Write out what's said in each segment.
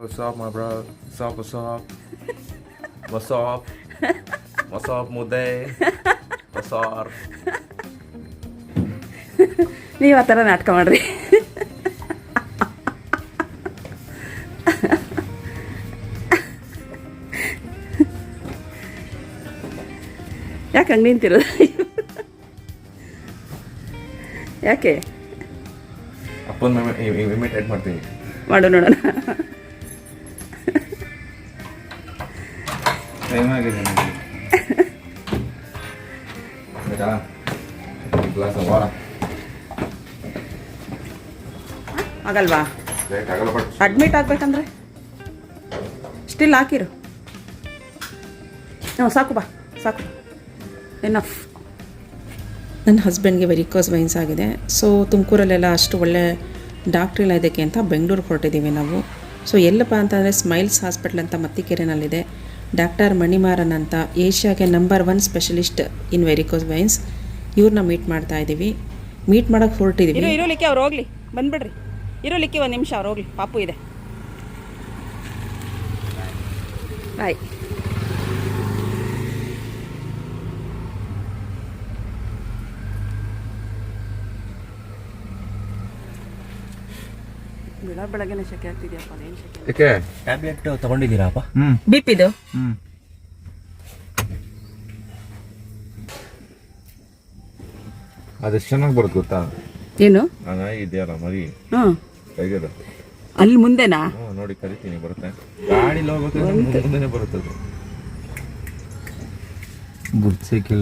What's up, my bro? What's up, what's up? What's up? What's up, ಮುದ್ದೆ What's up? ನೀವು ಆ ಥರ ನಾಟಕ ಮಾಡ್ರಿ ಯಾಕೆ ಹಂಗೆ ನಿಂತಿರೋದು ಯಾಕೆ ಅಪ್ಪನ ಮಾಡ್ತೀನಿ ಮಾಡು ನೋಡೋಣ ಟೈಮ್ ಆಗಿದೆ ಆಯ್ತಾ ಗ್ಲಾಸ್ ಆಗಲ್ವಾ? ಅಡ್ಮಿಟ್ ಆಗ್ಬೇಕಂದ್ರೆ? ಸ್ಟಿಲ್ ಹಾಕಿರು. ಹಾಂ ಸಾಕು ಬಾ ಸಾಕು. ಎನಫ್ ನನ್ನ ಹಸ್ಬೆಂಡ್ಗೆ ವೆರಿಕೋಸ್ ವೈನ್ಸ್ ಆಗಿದೆ. ಸೊ ತುಮಕೂರಲ್ಲೆಲ್ಲ ಅಷ್ಟು ಒಳ್ಳೆ ಡಾಕ್ಟ್ರ್ ಇಲ್ಲ ಇದಕ್ಕೆ ಅಂತ ಬೆಂಗಳೂರು ಹೊರಟಿದ್ದೀವಿ ನಾವು. ಸೊ ಎಲ್ಲಪ್ಪ ಅಂತಂದರೆ ಸ್ಮೈಲ್ಸ್ ಹಾಸ್ಪಿಟ್ಲ್ ಅಂತ ಮತ್ತಿಕೆರೆನಲ್ಲಿದೆ. ಡಾಕ್ಟರ್ ಮಣಿಮಾರನ್ ಅಂತ ಏಷ್ಯಾಗೆ number one specialist in varicose veins. ಇವ್ರನ್ನ ಮೀಟ್ ಮಾಡ್ತಾ ಇದ್ದೀವಿ ಮೀಟ್ ಮಾಡೋಕ್ಕೆ ಹೊರಟಿದ್ದೀವಿ ಇರೋಲಿಕ್ಕೆ ಅವ್ರು ಹೋಗ್ಲಿ. ಬಂದ್ಬಿಡ್ರಿ. ಇರೋಲಿಕ್ಕೆ ಒಂದು ನಿಮಿಷ ಅವ್ರು ಹೋಗ್ಲಿ. ಪಾಪು ಇದೆ. ಬಾಯ್ ಬೆಳ ಬೆಳಗ್ಗೆನೆ ಶೆಕೆ ಆಗ್ತಿದ್ಯಪ್ಪ ಏನು ಶೆಕೆ ಏಕೆ? ಟ್ಯಾಬ್ಲೆಟ್ ತಗೊಂಡಿದ್ದೀರಾಪ್ಪ ಹ್ಮ್. ಬಿಪಿದು ಹ್ಮ್. ಅದೆಷ್ಟು ಚೆನ್ನಾಗಿ ಬರುತ್ತೆ ಗೊತ್ತಾ? ಏನು? ಆ ನಾಯಿ ಇದೆಯಲ್ಲ ಮರಿ? ಹ್ಮ್. ಅಲ್ಲಿ ಮುಂದೆನಾ? ಹ್ಞೂ ನೋಡಿ ಕರಿತೀನಿ ಬರುತ್ತೆ. ಗಾಡಿಲಿ ಹೋಗ್ಬೇಕು ಮುಂದೆನೆ ಬರುತ್ತೆ ಅದು.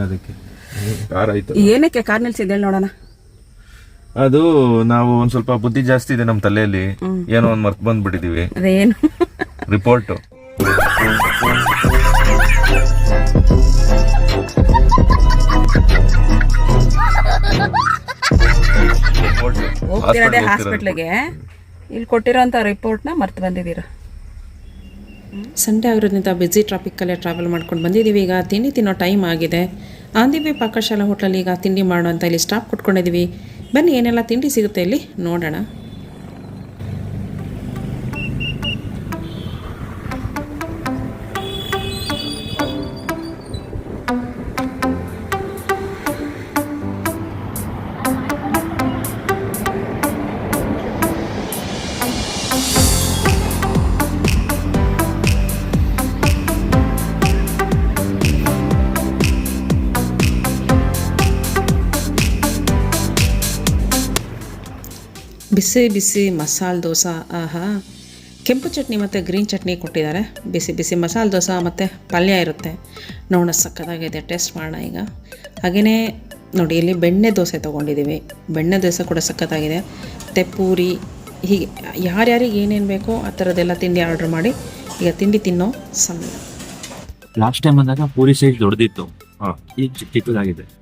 ಅದಕ್ಕೆ ಕಾರ್ ಆಯ್ತು. ಏನಕ್ಕೆ ಕಾರ್ ನಿಲ್ಸಿದ್ದೇಳಿ ನೋಡೋಣ? ಅದು ನಾವು ಒಂದ್ ಸ್ವಲ್ಪ ಬುದ್ಧಿ ಜಾಸ್ತಿ ಇದೆ ನಮ್ಮ ತಲೆಯಲ್ಲಿ. ಏನೋ ಒಂದ್ ಮರ್ತ್ ಬಂದ್ಬಿಟ್ಟಿದೀವಿ. ಅದೇನು? ರಿಪೋರ್ಟ್ ಹೋಗ್ತಿರೋದೇ ಹಾಸ್ಪಿಟ್ಲಿಗೆ. ಇಲ್ಲಿ ಕೊಟ್ಟಿರೋಂಥ ರಿಪೋರ್ಟ್ನ ಮರ್ತು ಬಂದಿದ್ದೀರ? ಸಂಡೇ ಆಗಿರೋದ್ರಿಂದ ಬ್ಯುಸಿ ಟ್ರಾಫಿಕ್ಕಲ್ಲೇ ಟ್ರಾವೆಲ್ ಮಾಡ್ಕೊಂಡು ಬಂದಿದ್ದೀವಿ. ಈಗ ತಿಂಡಿ ತಿನ್ನೋ ಟೈಮ್ ಆಗಿದೆ. ಆಂದಿವಿ ಪಾಕಶಾಲಾ ಹೋಟ್ಲಲ್ಲಿ ಈಗ ತಿಂಡಿ ಮಾಡೋ ಅಂತ ಇಲ್ಲಿ ಸ್ಟಾಪ್ ಕೊಟ್ಕೊಂಡಿದ್ದೀವಿ. ಬನ್ನಿ ಏನೆಲ್ಲ ತಿಂಡಿ ಸಿಗುತ್ತೆ ಇಲ್ಲಿ? ನೋಡೋಣ. ಬಿಸಿ ಬಿಸಿ ಮಸಾಲೆ ದೋಸೆ ಆಹಾ. ಕೆಂಪು ಚಟ್ನಿ ಮತ್ತು ಗ್ರೀನ್ ಚಟ್ನಿ ಕೊಟ್ಟಿದ್ದಾರೆ. ಬಿಸಿ ಬಿಸಿ ಮಸಾಲೆ ದೋಸೆ ಮತ್ತು ಪಲ್ಯ ಇರುತ್ತೆ. ನೋಡೋಣ ಸಕ್ಕತ್ತಾಗಿದೆ ಟೇಸ್ಟ್ ಮಾಡೋಣ ಈಗ. ಹಾಗೆಯೇ ನೋಡಿ ಇಲ್ಲಿ ಬೆಣ್ಣೆ ದೋಸೆ ತೊಗೊಂಡಿದ್ದೀವಿ. ಬೆಣ್ಣೆ ದೋಸೆ ಕೂಡ ಸಕ್ಕತ್ತಾಗಿದೆ ಮತ್ತು ಪೂರಿ ಹೀಗೆ ಯಾರ್ಯಾರಿಗೆ ಏನೇನು ಬೇಕೋ ಆ ಥರದ್ದೆಲ್ಲ ತಿಂಡಿ ಆರ್ಡ್ರ್ ಮಾಡಿ ಈಗ ತಿಂಡಿ ತಿನ್ನೋ ಸಮಯ. ಲಾಸ್ಟ್ ಟೈಮ್ ಬಂದಾಗ ಪೂರಿ ಸೈಜ್ ದೊಡ್ಡದಿತ್ತು. ಹಾ. ಈಗ ಚಿಕ್ಕ ಚಿಕ್ಕದಾಗಿದೆ.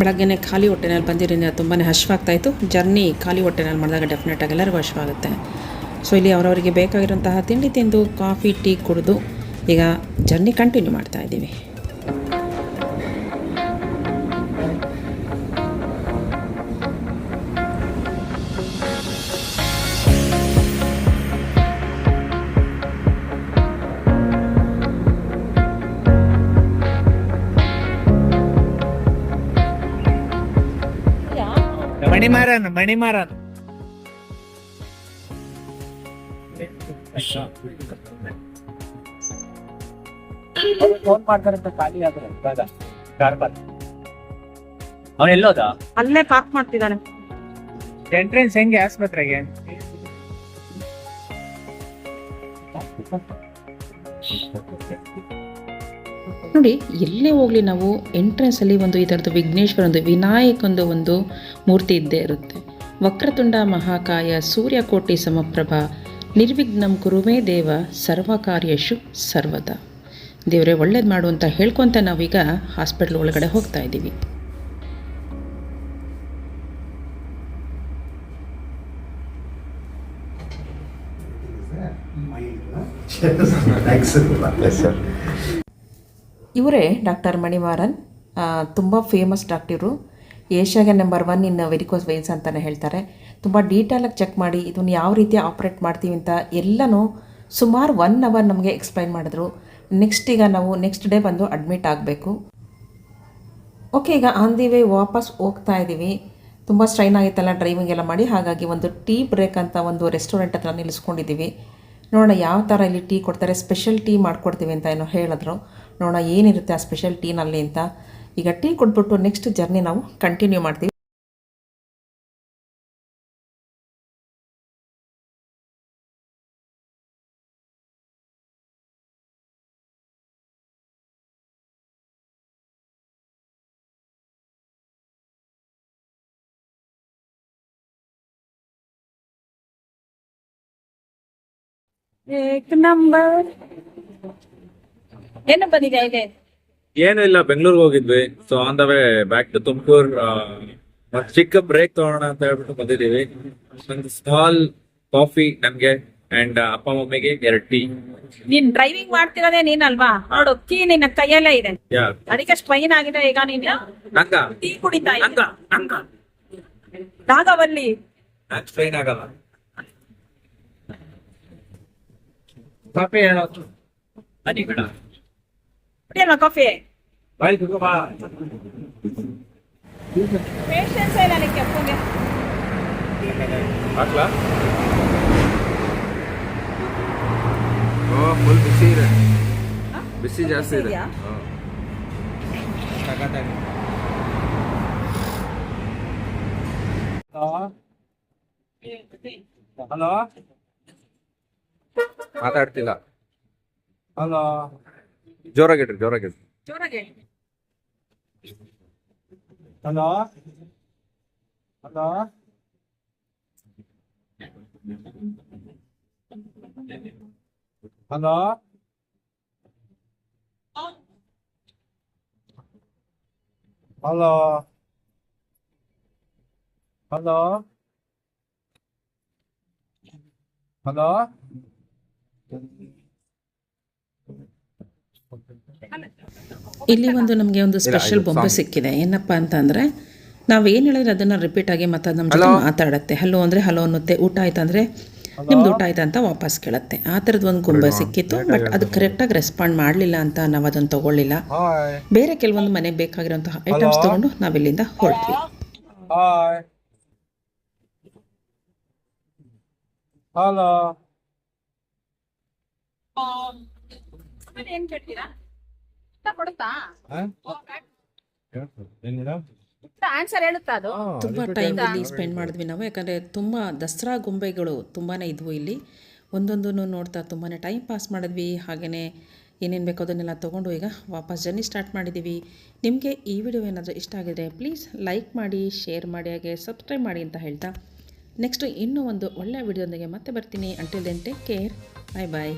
ಬೆಳಗ್ಗೆನೆ ಖಾಲಿ ಹೊಟ್ಟೆನಲ್ಲಿ ಬಂದಿರೋದ್ರಿಂದ ತುಂಬಾ ಹಶ್ವಾಗ್ತಾಯಿತ್ತು. ಜರ್ನಿ ಖಾಲಿ ಹೊಟ್ಟೆನಲ್ಲಿ ಮಾಡಿದಾಗ ಡೆಫಿನೆಟಾಗಿ ಎಲ್ಲರಿಗೂ ಹಶ್ವಾಗುತ್ತೆ. ಸೊ ಇಲ್ಲಿ ಅವರವರಿಗೆ ಬೇಕಾಗಿರುವಂತಹ ತಿಂಡಿ ತಿಂದು ಕಾಫಿ ಟೀ ಕುಡಿದು ಈಗ ಜರ್ನಿ ಕಂಟಿನ್ಯೂ ಮಾಡ್ತಾ ಇದ್ದೀವಿ. ಮಣಿಮಾರನ್ ಮಣಿಮಾರನ್. ಫೋನ್ ಮಾಡ್ತಾರಂತ ಖಾಲಿ ಆದ್ರೆ. ಅವನ್ ಎಲ್ಲೋದ? ಅಲ್ಲೇ ಪಾಕ್ ಮಾಡ್ತಿದ್ದಾನೆ. ಎಂಟ್ರೆನ್ಸ್ ಹೆಂಗೆ ಆಸ್ಪತ್ರೆಗೆ? ನೋಡಿ, ಎಲ್ಲೇ ಹೋಗಲಿ ನಾವು ಎಂಟ್ರೆನ್ಸಲ್ಲಿ ಒಂದು ಈ ಥರದ್ದು ವಿಘ್ನೇಶ್ವರಂದು ವಿನಾಯಕಂದು ಒಂದು ಮೂರ್ತಿ ಇದ್ದೇ ಇರುತ್ತೆ. ವಕ್ರತುಂಡ ಮಹಾಕಾಯ ಸೂರ್ಯಕೋಟಿ ಸಮಪ್ರಭ, ನಿರ್ವಿಘ್ನಂ ಕುರುಮೇ ದೇವ, ಸರ್ವಕಾರ್ಯಶು ಸರ್ವದ. ದೇವರೇ, ಒಳ್ಳೇದು ಮಾಡು ಅಂತ ಹೇಳ್ಕೊತ ನಾವೀಗ ಹಾಸ್ಪಿಟ್ಲ್ ಒಳಗಡೆ ಹೋಗ್ತಾ ಇದ್ದೀವಿ. ಇವರೇ ಡಾಕ್ಟರ್ ಮಣಿವಾರನ್ ತುಂಬ famous doctor ಏಷ್ಯಾಗೆ number one in varicose veins ಅಂತಲೇ ಹೇಳ್ತಾರೆ. ತುಂಬ ಡೀಟೇಲಾಗಿ ಚೆಕ್ ಮಾಡಿ, ಇದನ್ನು ಯಾವ ರೀತಿ ಆಪ್ರೇಟ್ ಮಾಡ್ತೀವಿ ಅಂತ ಎಲ್ಲನೂ ಸುಮಾರು ಒನ್ ಅವರ್ ನಮಗೆ ಎಕ್ಸ್ಪ್ಲೈನ್ ಮಾಡಿದ್ರು. ನೆಕ್ಸ್ಟ್ ಈಗ ನಾವು ನೆಕ್ಸ್ಟ್ ಡೇ ಬಂದು ಅಡ್ಮಿಟ್ ಆಗಬೇಕು. ಓಕೆ ಈಗ ಆನ್ ದಿ ವೇ ವಾಪಸ್ ಹೋಗ್ತಾ ಇದ್ದೀವಿ ತುಂಬ ಸ್ಟ್ರೈನ್ ಆಗಿತ್ತಲ್ಲ ಡ್ರೈವಿಂಗ್ ಎಲ್ಲ ಮಾಡಿ, ಹಾಗಾಗಿ ಒಂದು ಟೀ ಬ್ರೇಕ್ ಅಂತ ಒಂದು ರೆಸ್ಟೋರೆಂಟ್ ಹತ್ರ ನಿಲ್ಲಿಸ್ಕೊಂಡಿದ್ದೀವಿ ನೋಡೋಣ ಯಾವ ಥರ ಇಲ್ಲಿ ಟೀ ಕೊಡ್ತಾರೆ ಸ್ಪೆಷಲ್ ಟೀ ಮಾಡಿಕೊಡ್ತೀವಿ ಅಂತ ಏನೋ ಹೇಳಿದ್ರು. ನೋಡೋಣ ಏನಿರುತ್ತೆ ಆ ಸ್ಪೆಷಲ್ ಟೀನಲ್ಲಿ ಅಂತ. ಈಗ ಟೀ ಕೊಟ್ಬಿಟ್ಟು ನೆಕ್ಸ್ಟ್ ಜರ್ನಿ ನಾವು ಕಂಟಿನ್ಯೂ ಮಾಡ್ತೀವಿ. ಏಕ್ ನಂಬರ್ ಏನು ಬಂದಿದೆ ಇದೆ ಏನು ಇಲ್ಲ ಬೆಂಗಳೂರಿಗೆ ಹೋಗಿದ್ವಿ. So on the way back to Tumkur ಮತ್ತೆ ಚಿಕ್ಕ ಬ್ರೇಕ್ ತಗೋಣ ಅಂತ ಹೇಳ್ಬಿಟ್ಟು ಬಂದಿದ್ದೀವಿ. ಒಂದು ಸ್ಮಾಲ್ ಕಾಫಿ ನಮ್ಗೆ ಅಂಡ್ ಅಪ್ಪ ಮಮ್ಮಿಗೆ ಎರಡ್ ಟೀ ನೀನ್ ಡ್ರೈವಿಂಗ್ ಮಾಡ್ತಿರೋದೇ ನೀನಲ್ವಾ ನೋಡು ಕೀ ನಿನ್ನ ಕೈಯಲ್ಲೇ ಇದೆ. ಅದಕ್ಕೆ ಸ್ಟ್ರೈನ್ ಆಗಿದೆ ಈಗ ನೀನು. ನಂಗ? ಟೀ ಕುಡಿತಾ ಇದ್ದ. ನಂಗ? ನಾಗವಲ್ಲಿ ನಂಗೆ ಸ್ಟ್ರೈನ್ ಆಗಲ್ಲ. ಕಾಫಿ ಹೇಳೋದು. ಬನ್ನಿ ಬೇಡ ಕುಡಿಯಲ್ವಾ ಕಾಫಿ ಪೇಷನ್ಸ್ ಇಲ್ಲ ನಿಕ್ಕೆ ಅಪ್ಪಗೆ ಹಾಕ್ಲಾ ಓ ಫುಲ್ ಬಿಸಿ ಇದೆ ಬಿಸಿ ಜಾಸ್ತಿ ಇದೆ. ಹಲೋ ಮಾತಾಡ್ತಿಲ್ಲ ಹಲೋ ಜೋರಾಗಿಡ್ರಿ ಜೋರಾಗಿಡ್ರಿ ಜೋರಾಗಿ hello hello hello hello hello hello ಇಲ್ಲಿ ಒಂದು ನಮಗೆ ಒಂದು ಸ್ಪೆಷಲ್ ಬೊಂಬೆ. ಸಿಕ್ಕಿದೆ. ಏನಪ್ಪ ಅಂತಂದರೆ ನಾವೇನು ಹೇಳಿದ್ರೆ ಅದನ್ನು ರಿಪೀಟ್ ಆಗಿ ಮತ್ತೆ ನಮ್ಮ ಜೊತೆ Hello? ಮಾತಾಡುತ್ತೆ. ಹಲೋ ಅಂದರೆ ಹಲೋ ಅನ್ನುತ್ತೆ ಊಟ ಆಯ್ತು ಅಂದರೆ ನಿಮ್ದು ಊಟ ಆಯ್ತಾ ಅಂತ ವಾಪಸ್ ಕೇಳುತ್ತೆ. ಆ ಥರದ್ದು ಒಂದು ಗೊಂಬೆ ಸಿಕ್ಕಿತ್ತು ಬಟ್ ಅದು ಕರೆಕ್ಟಾಗಿ ರೆಸ್ಪಾಂಡ್ ಮಾಡಲಿಲ್ಲ ಅಂತ ನಾವು ಅದನ್ನು ತಗೊಳ್ಳಿಲ್ಲ. ಬೇರೆ ಕೆಲವೊಂದು ಮನೆಗೆ ಬೇಕಾಗಿರುವಂತಹ ಐಟಮ್ಸ್ ತಗೊಂಡು ನಾವಿಲ್ಲಿಂದ ಹೊರಟ್ವಿ. ಹಾಯ್ ಹಲೋ ಏನ್ ಕೇಳ್ತೀರಾ? ಇಷ್ಟ ಕೊಡುತ್ತಾ? ಆನ್ಸರ್ ಹೇಳುತ್ತಾ ಅದು? ತುಂಬ ಟೈಮ್ ಇಲ್ಲಿ ಸ್ಪೆಂಡ್ ಮಾಡಿದ್ವಿ ನಾವು ಯಾಕಂದರೆ ತುಂಬ ದಸರಾ ಗೊಂಬೆಗಳು ತುಂಬಾ ಇದ್ವು ಇಲ್ಲಿ. ಒಂದೊಂದನ್ನು ನೋಡ್ತಾ ತುಂಬಾ ಟೈಮ್ ಪಾಸ್ ಮಾಡಿದ್ವಿ. ಹಾಗೇನೆ ಏನೇನು ಬೇಕೋ ಅದನ್ನೆಲ್ಲ ತೊಗೊಂಡು ಈಗ ವಾಪಸ್ ಜರ್ನಿ ಸ್ಟಾರ್ಟ್ ಮಾಡಿದ್ದೀವಿ ನಿಮಗೆ ಈ ವಿಡಿಯೋ ಏನಾದರೂ ಇಷ್ಟ ಆಗಿದ್ರೆ ಪ್ಲೀಸ್ ಲೈಕ್ ಮಾಡಿ ಶೇರ್ ಮಾಡಿ ಹಾಗೆ ಸಬ್ಸ್ಕ್ರೈಬ್ ಮಾಡಿ ಅಂತ ಹೇಳ್ತಾ. ನೆಕ್ಸ್ಟು ಇನ್ನೂ ಒಂದು ಒಳ್ಳೆಯ ವಿಡಿಯೋದೊಂದಿಗೆ ಮತ್ತೆ ಬರ್ತೀನಿ. Until then take care bye bye